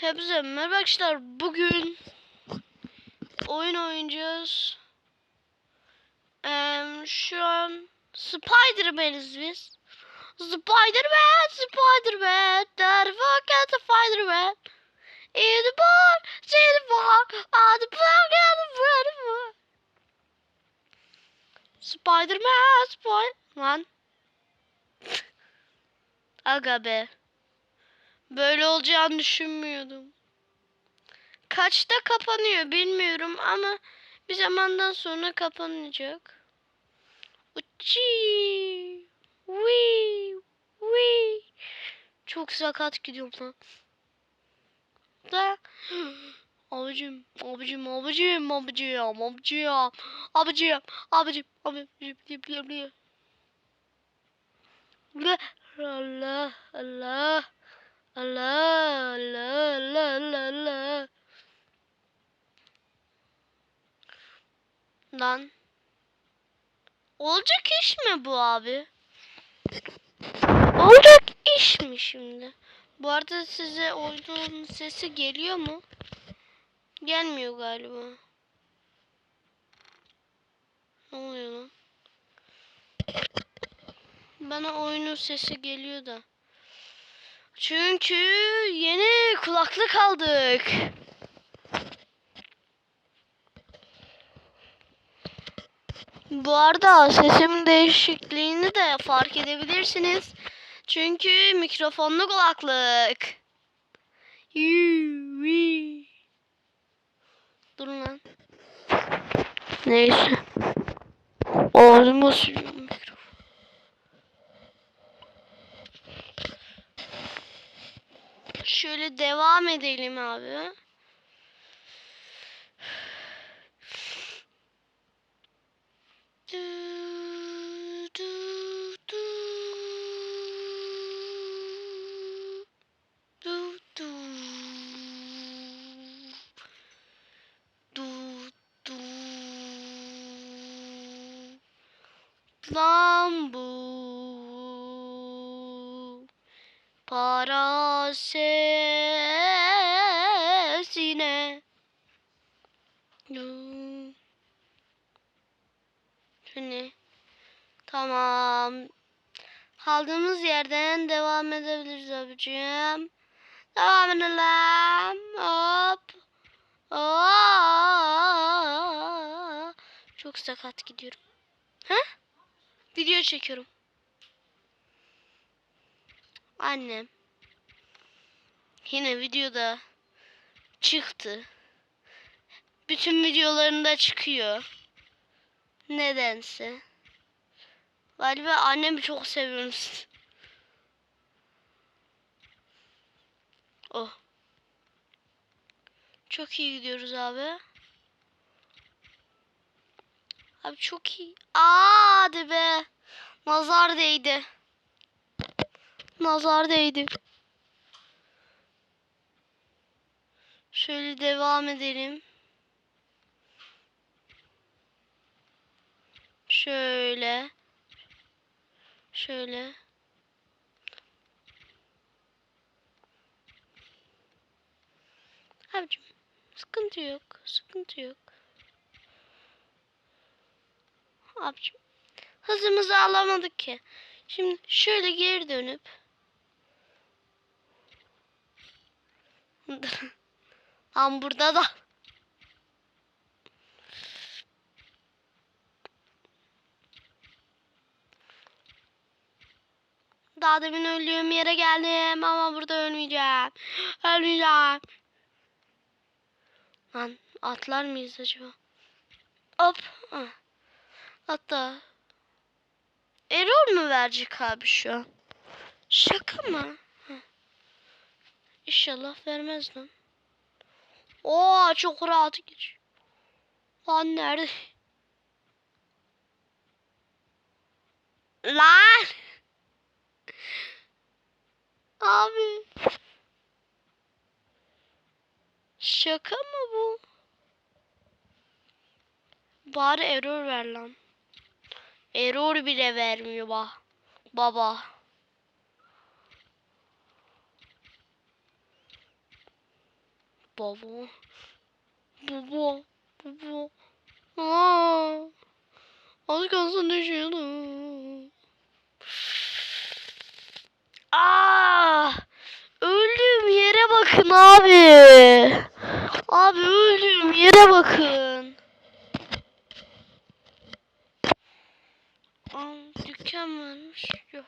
Hepsi merhaba arkadaşlar. Bugün oyun oynayacağız. Eee, şu an Spider-Man'iz biz. Spider-Man, Spider-Man, der fucking Spider-Man. In the bar, see the bar, on the block and the red Spider-Man, Spider... Lan. Aga be. Böyle olacağını düşünmüyordum. Kaçta kapanıyor bilmiyorum ama bir zamandan sonra kapanacak. Uçi. Wee. Wee. Çok sakat gidiyorum lan. Da. Abicim, abicim, abicim, abicim, abicim, abicim, abicim, abicim, abicim, Allah, Allah, Allah. Allah Allah Allah Allah. Lan. Olacak iş mi bu abi? Olacak iş mi şimdi? Bu arada size oyunun sesi geliyor mu? Gelmiyor galiba. Ne oluyor lan? Bana oyunun sesi geliyor da. Çünkü yeni kulaklık aldık. Bu arada sesimin değişikliğini de fark edebilirsiniz. Çünkü mikrofonlu kulaklık. Durun lan. Neyse. Ağzıma sürüyorum böyle devam edelim abi. Bambu. Parası Şu ne? Tamam. Kaldığımız yerden devam edebiliriz abicim. Devam edelim. Hop. Aa! Çok sakat gidiyorum. Ha? Video çekiyorum. Annem yine videoda çıktı. Bütün videolarında çıkıyor. Nedense. Galiba annemi çok seviyorum. Oh. Çok iyi gidiyoruz abi. Abi çok iyi. Aa, hadi be. Nazar değdi. Nazar değdi. Şöyle devam edelim. Şöyle. Şöyle. Abicim sıkıntı yok. Sıkıntı yok. Abicim hızımızı alamadık ki. Şimdi şöyle geri dönüp Tam burada da Daha demin öldüğüm yere geldim ama burada ölmeyeceğim. Ölmeyeceğim. Lan atlar mıyız acaba? Hop. Ah. Hatta error mu verecek abi şu an? Şaka mı? İnşallah vermez lan. Oo çok rahat geçiyor. Lan nerede? Lan! Abi. Şaka mı bu? Bari error ver lan. Error bile vermiyor bak. Baba. Baba. Baba. Baba. Aa. Az kalsın düşüyordum. Aa! Öldüğüm yere bakın abi. Abi öldüğüm yere bakın. Aa, dükkan varmış. Yok.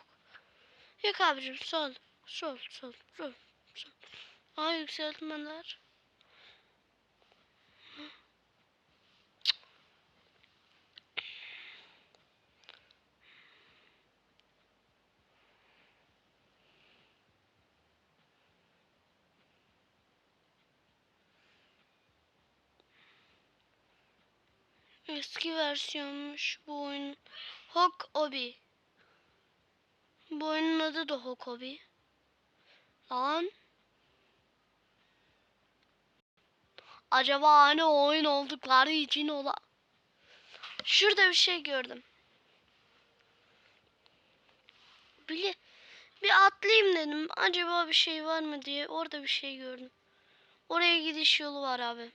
Yok abicim sol. Sol sol sol. sol. Aa yükseltmeler. Eski versiyonmuş bu oyun. Hok Obi. Bu oyunun adı da Hok Obi. Lan. Acaba hani oyun oldukları için ola. Şurada bir şey gördüm. Bile bir atlayayım dedim. Acaba bir şey var mı diye. Orada bir şey gördüm. Oraya gidiş yolu var abi.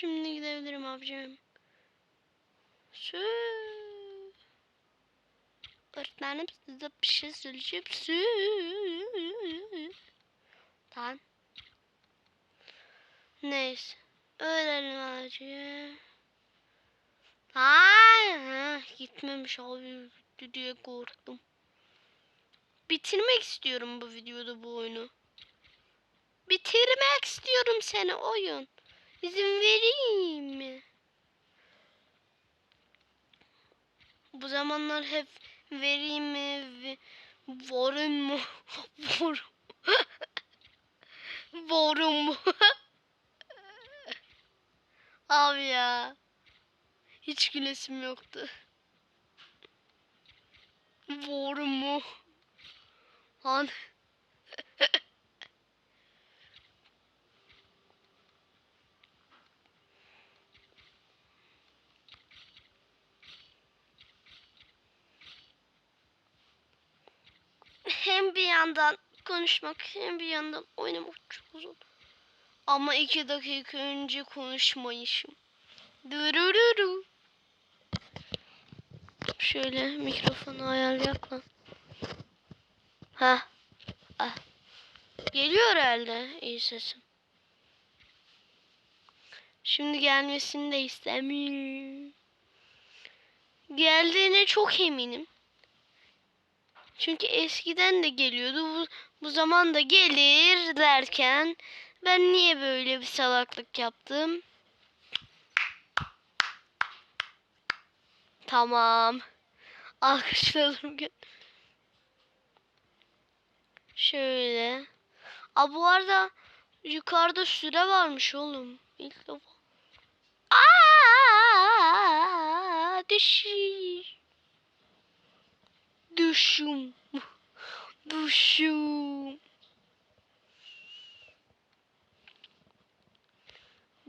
Şimdi gidebilirim abicim. Su. Öğretmenim size bir şey söyleyeceğim. Su. Tamam. Neyse. Öğrenelim abicim. Ay, gitmemiş abi gitti diye korktum. Bitirmek istiyorum bu videoda bu oyunu. Bitirmek istiyorum seni oyun. İzin vereyim mi? Bu zamanlar hep vereyim mi? Ve, varın mı? Var. Varın mı? Abi ya. Hiç gülesim yoktu. Varın mı? Lan. Bir yandan konuşmak hem bir yandan oynamak çok zor. Ama iki dakika önce konuşmayışım. Durururu. Şöyle mikrofonu ayarlayak lan. Ha. Ah. Geliyor herhalde iyi sesim. Şimdi gelmesini de istemiyorum. Geldiğine çok eminim. Çünkü eskiden de geliyordu. Bu, bu zaman da gelir derken ben niye böyle bir salaklık yaptım? Tamam. Alkışladım. gö- Şöyle. Aa bu arada yukarıda süre varmış oğlum. İlk defa. Aa, düşün. Düşüm. Düşüm.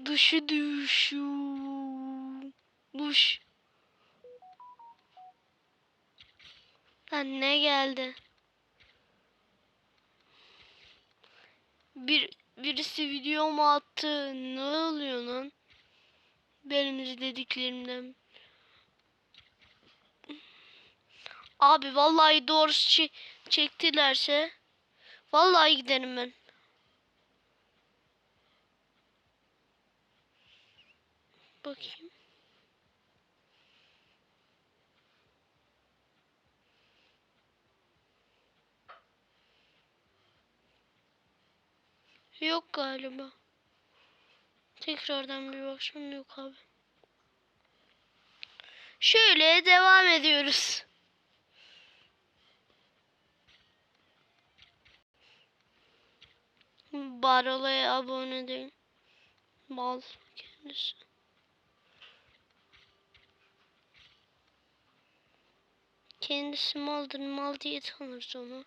Dışı düşüm. Duş. Lan ne geldi? Bir birisi videomu attı. Ne oluyor lan? Benim izlediklerimden. Abi vallahi doğrusu çe- çektilerse vallahi giderim ben. Bakayım. Yok galiba. Tekrardan bir bakacağım yok abi. Şöyle devam ediyoruz. Barola'ya abone değil. Bal kendisi. Kendisi maldır. Mal diye tanırız onu.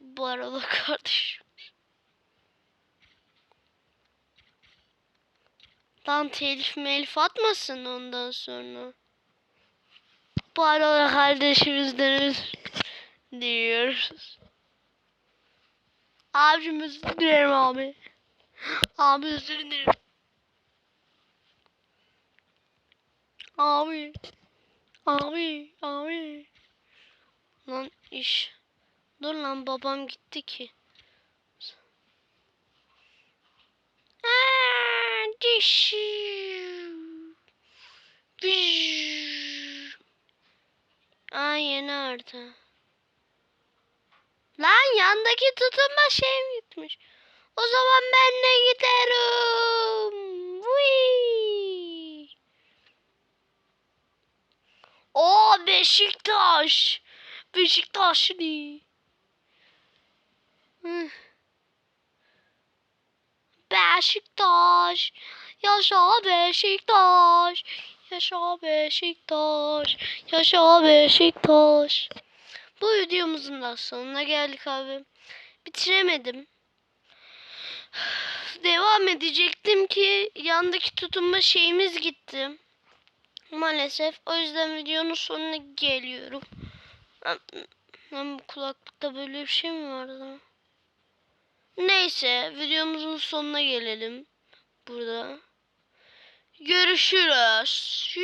Barola kardeşim. Lan telif melif atmasın ondan sonra. Barola kardeşimizden diyoruz. Abicim özür dilerim abi. Abi özür dilerim. Abi. Abi. Abi. Lan iş. Dur lan babam gitti ki. Aa, diş. Biş. Ay nerede? Yandaki tutunma şeyim gitmiş. O zaman ben de giderim. Vuy. O Beşiktaş. Beşiktaşlı. Beşiktaş. Yaşa Beşiktaş. Yaşa Beşiktaş. Yaşa Beşiktaş. Bu videomuzun da sonuna geldik abi. Bitiremedim. Devam edecektim ki yandaki tutunma şeyimiz gitti. Maalesef. O yüzden videonun sonuna geliyorum. Lan, bu kulaklıkta böyle bir şey mi vardı? Neyse videomuzun sonuna gelelim. Burada. Görüşürüz.